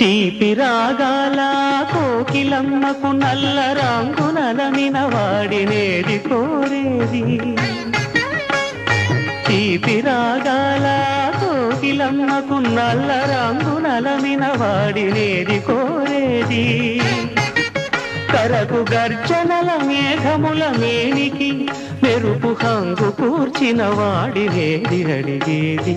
తీపి రాగాల కోకిలమ్మకు నల్ల రంగునలమిన వాడినేది కోరేది. తీపి రాగాల కోకిలమ్మకు నల్ల రంగునలమిన వాడినేది కోరేది. కరకు గర్జనల మేఘముల మేనికి మెరుపు హంగు కూర్చిన వాడినేది అడిగేది.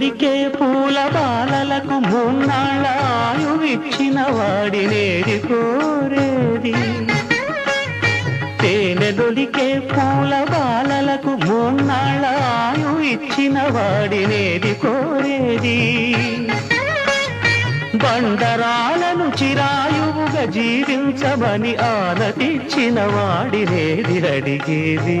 తేనెలొలికే పూల బాలలకు మూన్నాళ్ళ ఆయువిచ్చిన వాడినేది కోరేది. తేనెలొలికే పూల బాలలకు మూన్నాళ్ళ ఆయు ఇచ్చిన వాడినేది కోరేది. బండరాలను చిరాయువుగా జీవించమని ఆనతిచ్చిన వాడినేది అడిగేది.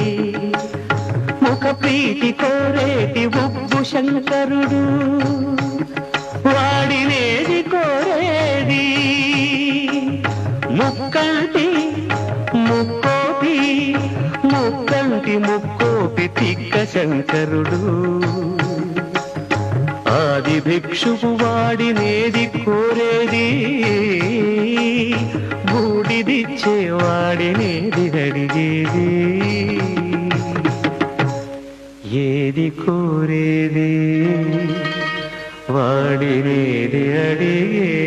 ఒక ప్రీతి కోరేటి ఉబ్బు శంకరుడు. వాడినేది కోరేది. ముక్కంటి ముక్కోపి ముక్కంటి ముక్కోపి తిక్క శంకరుడు. ఆది భిక్షువు వాడినేది కోరేది. బూడిదిచ్చే వాడినేది అడిగేది ఏది కోరేది? వాడినేది అడిగే